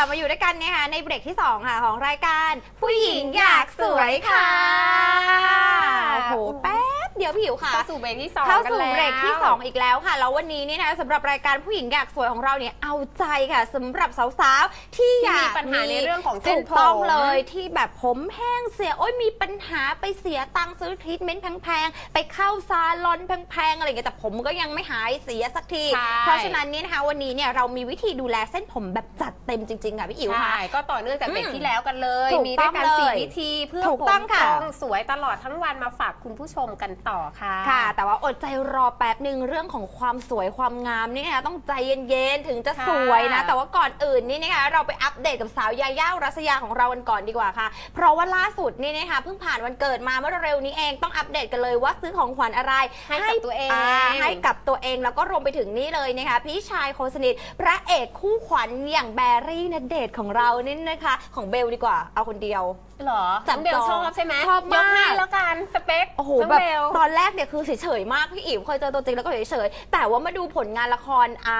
ลับมาอยู่ด้วยกันนะคะในเบรกที่ 2 ค่ะ ของรายการผู้หญิงอยากสวยค่ะโอ้โหแป๊บ เดียวพี่หิวค่ะเข้าสู่เบรกที่สองเข้ากันสู่แล้วเบรกที่ 2 อีกแล้วค่ะ แล้ววันนี้นี่นะสำหรับรายการผู้หญิงอยากสวยของเราเนี่ยเอาใจค่ะสำหรับสาวๆที่อยากมีปัญหาในเรื่องของเส้นถูกต้องผมเลยที่แบบผมแห้งเสียโอ้ยมีปัญหาไปเสียตังค์ซื้อทรีทเมนต์แพงๆไปเข้าซาลอนแพงๆอะไรอย่างเงี้ยแต่ผมก็ยังไม่หายเสียสักทีใช่เพราะฉะนั้นเนี่ยนะคะวันนี้เนี่ยเรามีวิธีดูแลเส้นผมแบบจัดเต็มจริงๆค่ะพี่อิ๋วค่ะใช่ก็ต่อเนื่องจากเบรกอืมที่แล้วกันเลยถูกมีด้วยกันต้องสี่เลยวิธีเพื่อถูกผมต้องค่ะตรงสวยตลอดทั้งวันมาฝากคุณผู้ชมกันต่อค่ะ ค่ะ แต่ว่าอดใจรอแป๊บหนึ่งเรื่องของความสวยความงามนี่นะคะต้องใจเย็นๆ ถึงจะค่ะสวยนะแต่ว่าก่อนอื่นนี่นะคะเราไปอัปเดตกับสาวยาย่าอุรัสยาของเรากันก่อนดีกว่าค่ะ เพราะว่าล่าสุดนี่นะคะเพิ่งผ่านวันเกิดมาเมื่อเร็วนี้เองต้องอัปเดตกันเลยว่าซื้อของขวัญอะไรให้กับตัวเองา ให้กับตัวเองแล้วก็รวมไปถึงนี่เลยนะคะพี่ชายคนสนิทพระเอกคู่ขวัญอย่างแบรี่นเดชน์ของเรานี่นะคะ ของเบลดีกว่าเอาคนเดียวเหรอจับน้องเบลจองชอบใช่ไหมชอบมากยให้แล้วกันสเปคโอ้โหน้องแบบเบลตอนแรกเนี่ยคือเฉยๆมากพี่อิ๋วเคยเจอตัวจริงแล้วก็เฉยๆแต่ว่ามาดูผลงานละครอ่า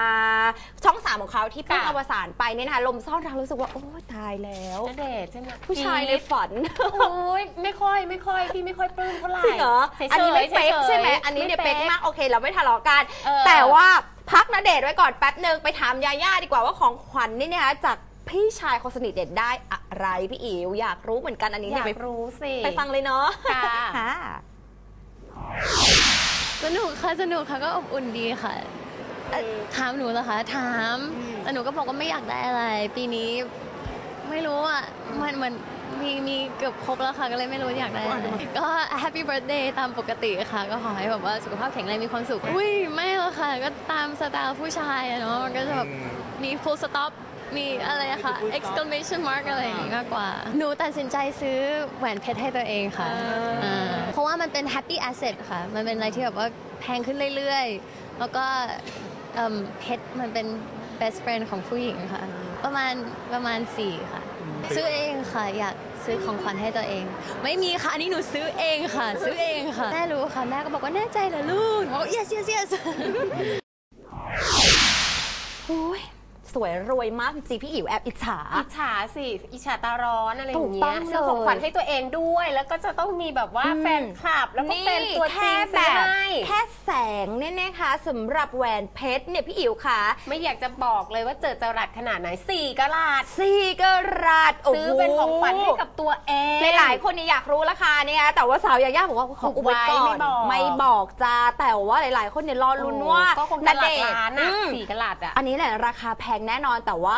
ช่องสามของเขาที่เพิ่งค่ะอวสานไปเนี่ยนะคะลมซ่อนรักรู้สึกว่าโอ้ตายแล้วณเดชน์ใช่ไหมผู้ชายในฝันโอ้ยไม่ค่อยไม่ค่อยพี่ไม่ค่อยปลื้มเท่าไหร่จริงเหรอฉยๆอันนี้ไม่เป๊กฉยๆใช่ไหมอันนี้เนี่ยไเป๊กมากโอเคเราไม่ทะเลาะกัน เออ แต่ว่าพักนเดชน์ไว้ก่อนแป๊บหนึ่งไปถามยาย่าดีกว่าว่าของขวัญนี่นะคะจากพี่ชายคนสนิทเด็ดได้อะไรพี่อิ๋วอยากรู้เหมือนกันอันนี้อเนี่ยยากไปรู้สิไปฟังเลยเนาะค่ะค่ะ สนุกค่ะสนุกค่ะก็อบอุ่นดีค่ะเอ่อถามหนูเหรอคะถามแต่หนูก็บอกว่าไม่อยากได้อะไร ปีนี้ ไม่รู้อะมันมัน มีมีเกือบครบแล้วค่ะ ก็เลยไม่รู้อยากได้อะไรก็แฮปปี้เบิร์ a เดย์ตามปกติค่ะ ก็ขอให้แบบว่าสุขภาพแข็งแรงมีความสุข อุ้ยไม่หรอกค่ะ ก็ตามสไตล์ผู้ชายอะเนาะมันก็จะแบบมี full stop มีอะไรอะค่ะ exclamation mark อะไรอย่างงี้มากกว่า หนูตัดสินใจซื้อแหวนเพชรให้ตัวเองค่ะอ่าเพราะว่ามันเป็น happy asset ค่ะ มันเป็นอะไรที่แบบว่าแพงขึ้นเรื่อยๆ แล้วก็เอิ่มเพชรมันเป็น best friend ของผู้หญิงค่ะ ประมาณประมาณ4ค่ะ ซื้อเองค่ะ อยากซื้อของขวัญให้ตัวเอง ไม่มีค่ะ อันนี้หนูซื้อเองค่ะ ซื้อเองค่ะ แม่รู้ค่ะ แม่ก็บอกว่าแน่ใจเหรอลูกหนูบอก yes yes yes โอ้ย สวยรวยมากจริงๆพี่อิ๋วแอบอิจฉา อิจฉาสิอิจฉาตาร้อนอะไรอย่างถูกต้เงี้อยงซื้อของเลย ขวัญให้ตัวเองด้วย แล้วก็จะต้องมีแบบว่าอืมแฟนคลับ แล้วก็แฟนตัวจริแค่งแบซื้อบให้แค่แสงเนี่ยนะคะสำหรับแหวนเพชรเนี่ยพี่อิ๋วค่ะไม่อยากจะบอกเลยว่าเจอจรัสขนาดไหนสี่กะลัดสี่กะรัตโโหซื้อเป็นของขวัญให้กับตัวเอง หลายๆคนเนี่ยอยากรู้ราคาเนี่ยแต่ว่าสาวยาย่าบอกว่าขออุบไว้ก่อนไม่บอก ไม่บอกจ้าแต่ว่าหลายๆ คนเนี่ยรอลุ้นว่าก็คงณจะหเดลักชน์ล้านอะอืม สี่กะลัดอะ อันนี้แหละราคาแพงแน่นอน แต่ว่า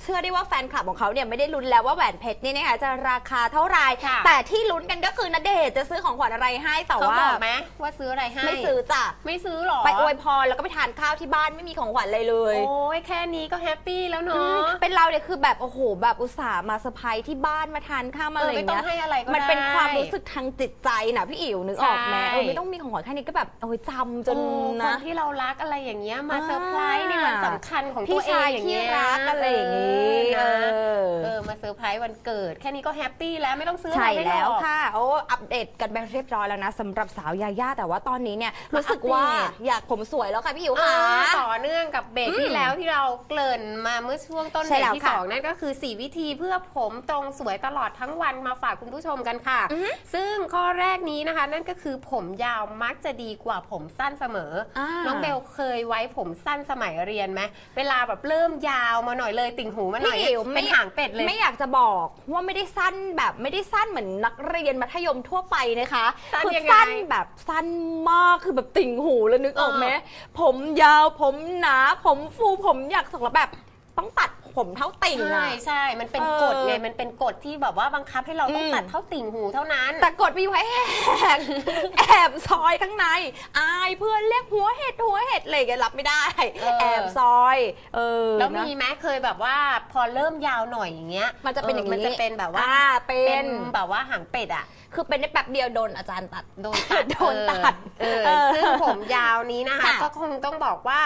เชื่อได้ว่าแฟนคลับของเขาเนี่ยไม่ได้ลุ้นแล้วว่าแหวนเพชรนี่นะคะจะราคาเท่าไหร่ค่ะ แต่ที่ลุ้นกันก็คือณเดชน์จะซื้อของขวัญอะไรให้แต่เขาว่าบอกไหมว่าซื้ออะไรให้ไม่ซื้อจ้ะไม่ซื้อหรอไปอวยพรแล้วก็ไปทานข้าวที่บ้านไม่มีของขวัญเลยเลย โอ้ยแค่นี้ก็แฮปปี้แล้วอืเนาะมเป็นเราเนี่ยคือแบบโอ้โหแบบอุตส่าห์มาเซอร์ไพรส์ที่บ้านมาทานข้าวมาเออะอไรอไม่ย่างต้องเงี้ยให้อะไรก็ได้มันเป็นความรู้สึกทางจิตใจนะพี่อิ๋วนึกออกไหมใช่เออไม่ต้องมีของขวัญแค่นี้ก็แบบโอ้ยจำจนโอ้คนะนที่เรารักอะไรอย่างเงี้ยมาอ่าเซอร์ไพรส์ในวันสำคัญของพี่ตัวเองชายอย่างที่เงี้ยรักอะไรอย่างงี้เอเออนะอเออมาเซอร์ไพรส์วันเกิด แค่นี้ก็แฮปปี้แล้วไม่ต้องซื้ออะใช่ไรให้หรแล้วอกค่ะโอ้อัปเดตกันไปเรียบร้อยแล้วนะสำหรับสาวยาย่าแต่ว่าตอนนี้เนี่ยรู้สึกว่าอัปเดตอยากผมสวยแล้วค่ะพี่อิ๋วอ่าค่ะต่อเนื่องกับเบรกอืมที่แล้วที่เราเกริ่นมาเมื่อช่วงต้นใช่เบรกแล้วที่ค่ะสองนั่นก็คือ 4 วิธีเพื่อผมตรงสวยตลอดทั้งวันมาฝากคุณผู้ชมกันค่ะอือฮึซึ่งข้อแรกนี้นะคะ นั่นก็คือผมยาวมักจะดีกว่าผมสั้นเสมอออ่าน้องเบลเคยไว้ผมสั้นสมัยเรียนไหมเวลาแบบเริ่มยาวมาหน่อยเลยติ่งหูมาหน่อยพี่อิ๋วเป็นหางเป็ดเลย ไม่อยากจะบอกว่าไม่ได้สั้นแบบไม่ได้สั้นเหมือนนักเรียนมัธยมทั่วไปนะคะสั้นคืยังไงสั้นแบบสั้นมากคือแบบติ่งหูแล้วนึกออกไหมผมยาวผมหนาผมฟูผมอยากสักแล้วแบบต้องตัดผมเท่าติ่งใช่อะ ใช่ มันเป็นเออกฎไงมันเป็นกฎที่แบบว่าบังคับให้เราต้องอืม ตัดเท่าติ่งหูเท่านั้น แต่กดไปไว้แหกแอบซอยข้างใน อายเพื่อนเรียกหัวเห็ดหัวเห็ดอะไรอย่างเงี้ยรับไม่ได้ เออ แอบซ อยเออแล้วนะมีไหมเคยแบบว่าพอเริ่มยาวหน่อยอย่างเงี้ยมันจะเป็นอย่างนี้มันจะเป็นแบบว่าอ่าเป็เป็นนแบบว่าหางเป็ดอะคือเป็นได้แป๊บเดียวโดนอาจารย์ตัดโดนตัดโดนตัดเออเออซึ่งผมยาวนี้นะคะค่ะก็คงต้องบอกว่า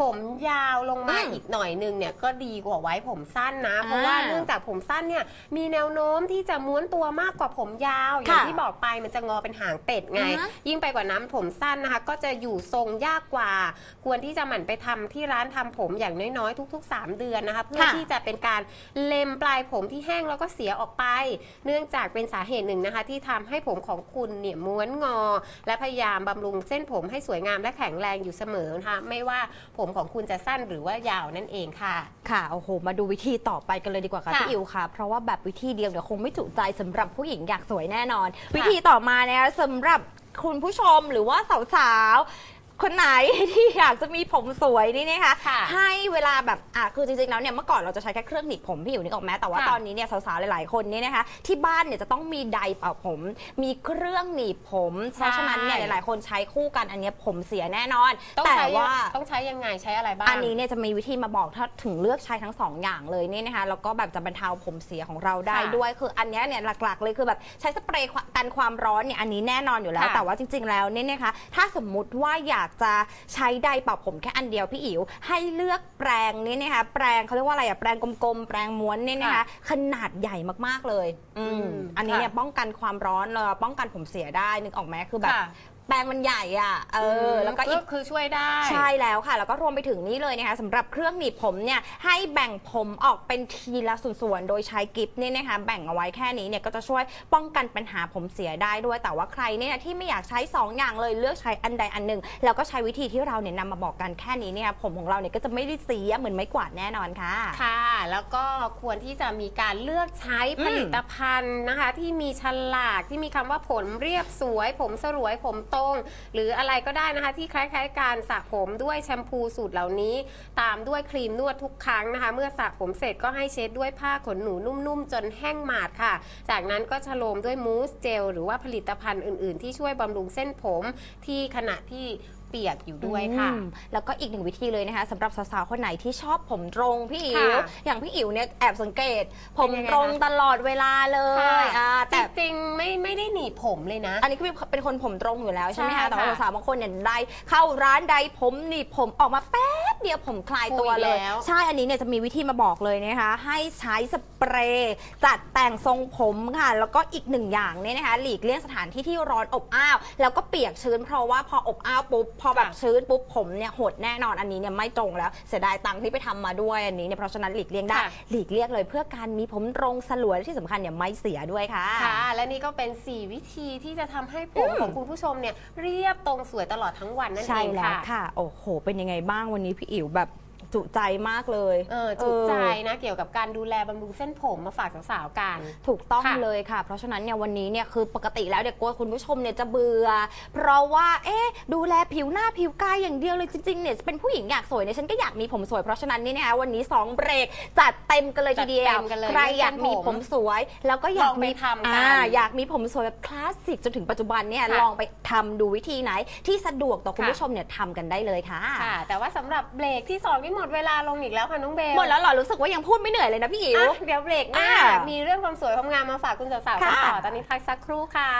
ผมยาวลงมาอืมอีกหน่อยนึงเนี่ยก็ดีกว่าไว้ผมสั้นนะ เพราะอ่าว่าเนื่องจากผมสั้นเนี่ยมีแนวโน้มที่จะม้วนตัวมากกว่าผมยาว อย่างค่ะที่บอกไปมันจะงอเป็นหางเป็ดไงอ่าฮะยิ่งไปกว่านั้นผมสั้นนะคะ ก็จะอยู่ทรงยากกว่า ควรที่จะหมั่นไปทำที่ร้านทำผมอย่างน้อยๆ ทุก ๆ 3 เดือนนะคะ เพื่อค่ะที่จะเป็นการเล็มปลายผมที่แห้งแล้วก็เสียออกไป เนื่องจากเป็นสาเหตุหนึ่งนะคะ ที่ทำให้ผมของคุณเนี่ยม้วนงอ และพยายามบำรุงเส้นผมให้สวยงามและแข็งแรงอยู่เสมอนะคะไม่ว่าผมของคุณจะสั้นหรือว่ายาวนั่นเองค่ะ ค่ะโอ้โห มาดูวิธีต่อไปกันเลยดีกว่าค่ะค่ะพี่อิวค่ะ เพราะว่าแบบวิธีเดียวเดี๋ยวคงไม่จุใจสำหรับผู้หญิงอยากสวยแน่นอน วิธีต่อมานะคะสำหรับคุณผู้ชมหรือว่าสาวๆ คนไหนที่อยากจะมีผมสวยนี่นะคะ ค่ะให้เวลาแบบอะคือจริงๆแล้วเนี่ยเมื่อก่อนเราจะใช้แค่เครื่องหนีบผมพี่อยู่นึกออกไหมแต่ว่าค่ะตอนนี้เนี่ยสาวๆหลายๆคนเนี่ยนะคะ ที่บ้านเนี่ยจะต้องมีไดร์เป่าผม มีเครื่องหนีบผม เพราะฉะนั้นเนี่ยหลายๆคนใช้คู่กันอันเนี้ยผมเสียแน่นอน ต้องแต่ใช้ว่า ต้องใช้ยังไงใช้อะไรบ้าง อันนี้เนี่ยจะมีวิธีมาบอกถ้าถึงเลือกใช้ทั้งสองอย่างเลยเนี่ยนะคะแล้วก็แบบจะบรรเทาผมเสียของเราได้ค่ะด้วย คืออันเนี้ยเนี่ยหลักๆ เลยคือแบบใช้สเปรย์กันความร้อนเนี่ยอันนี้แน่นอนอยู่แล้ว ค่ะแต่ว่าจริง ๆแล้วเนี่ยนะคะถ้าสมมุติว่าอยากจะใช้ไดร์เป่าผมแค่อันเดียวพี่อิ๋วให้เลือกแปรงนี่นะคะแปรงเขาเรียกว่าอะไรอะแปรงกลมๆแปรงม้วนเนี่ยนะคะขนาดใหญ่มากๆเลย อืมอืมอันนี้เนี่ยค่ะป้องกันความร้อนแล้วป้องกันผมเสียได้นึกออกไหมคือแบบ ค่ะ แปรงมันใหญ่อะเอออแล้วก็อีก คือช่วยได้ ใช่แล้วค่ะ แล้วก็รวมไปถึงนี่เลยนะคะสำหรับเครื่องหนีบผมเนี่ยให้แบ่งผมออกเป็นทีละส่วนๆ โดยใช้กิฟต์เนี่ยนะคะแบ่งเอาไว้แค่นี้เนี่ยก็จะช่วยป้องกันปัญหาผมเสียได้ด้วย แต่ว่าใครเนี่ยที่ไม่อยากใช้ 2 อย่างเลยเลือกใช้อันใดอันหนึ่ง แล้วก็ใช้วิธีที่เราเนี่ยนำมาบอกกันแค่นี้เนี่ยผมของเราเนี่ยก็จะไม่ได้เสียเหมือนไม้กวาดแน่นอนค่ะ ค่ะ แล้วก็ควรที่จะมีการเลือกใช้อืมผลิตภัณฑ์นะคะ ที่มีฉลากที่มีคำว่าผมเรียบสวย ผมสรวยผมตรง หรืออะไรก็ได้นะคะ ที่คล้ายๆ การสระผมด้วยแชมพูสูตรเหล่านี้ ตามด้วยครีมนวดทุกครั้งนะคะ เมื่อสระผมเสร็จก็ให้เช็ดด้วยผ้าขนหนูนุ่มๆ จนแห้งหมาดค่ะ จากนั้นก็ฉโลมด้วยมูสเจล หรือว่าผลิตภัณฑ์อื่นๆ ที่ช่วยบำรุงเส้นผมที่ขณะที่เปียกอยู่ด้วยค่ะ อืมแล้วก็อีกหนึ่งวิธีเลยนะคะสำหรับสาวๆคนไหนที่ชอบผมตรงพี่อิ๋วค่ะอย่างพี่อิ๋วเนี่ยแอบสังเกต ผมเป็นยังไงตรงคะตลอดเวลาเลยอ่าจแต่ริงๆไม่ไม่ได้หนีบผมเลยนะ อันนี้ก็เป็นคนผมตรงอยู่แล้วใช่ไหมใช่คะแต่ว่าค่ะสาวๆบางคนเนี่ยได้เข้าร้านใดผมหนีบผมออกมาแป๊บ เดียวผมคลายตัวเลยคุยแล้วใช่อันนี้เนี่ยจะมีวิธีมาบอกเลยนะคะ ให้ใช้สเปรย์จัดแต่งทรงผมค่ะ แล้วก็อีกหนึ่งอย่างเนี่ยนะคะ หลีกเลี่ยงสถานที่ที่ร้อนอบอ้าว แล้วก็เปียกชื้นเพราะว่าพออบอ้าวปุ๊บพอแบบชื้นปุ๊บผมเนี่ยหดแน่นอนอันนี้เนี่ยไม่ตรงแล้วเสียดายตังค์ที่ไปทำมาด้วยอันนี้เนี่ยเพราะฉะนั้นหลีกเลี่ยงได้ค่ะหลีกเลี่ยงเลยเพื่อการมีผมตรงสลวยและที่สำคัญเนี่ยไม่เสียด้วยค่ะค่ะ และนี่ก็เป็น 4 วิธีที่จะทำให้ผมของคุณผู้ชมเนี่ยเรียบตรงสวยตลอดทั้งวันนั่นใช่เองแล้วค่ะค่ะโอ้โห เป็นยังไงบ้างวันนี้พี่อิ๋วแบบ จุใจมากเลยเออจุใจเออนะเกี่ยวกับการดูแลบำรุงเส้นผมมาฝากสาวๆกัน ถูกต้องค่ะเลยค่ะ เพราะฉะนั้นเนี่ยวันนี้เนี่ยคือปกติแล้วเดี๋ยวกลัวคุณผู้ชมเนี่ยจะเบื่อ เพราะว่าเอ๊ะดูแลผิวหน้าผิวกายอย่างเดียวเลยจริงๆเนี่ยเป็นผู้หญิงอยากสวยเนี่ยฉันก็อยากมีผมสวยเพราะฉะนั้นนี่นะคะวันนี้2เบรกจัดเต็มกันเลยทีเดียจัดวเต็มกันเลยใครอยากมีผมสวย แล้วก็อยากลองไปมีทำกัน อ่าอยากมีผมสวยแบบคลาสสิกจนถึงปัจจุบันเนี่ยค่ะ ลองไปทำดูวิธีไหน ที่สะดวกต่อคุณค่ะผู้ชมเนี่ยทำกันได้เลยค่ะ ค่ะ แต่ว่าสำหรับเบรกที่2นี่หมดเวลาลงอีกแล้วค่ะน้องเบลหมดแล้วเหรอรู้สึกว่ายังพูดไม่เหนื่อยเลยนะพี่อิ๋วเดี๋ยวเบรกหน้ามีเรื่องความสวยความงามมาฝากคุณสาวๆกันต่อตอนนี้พักสักครู่ค่ะ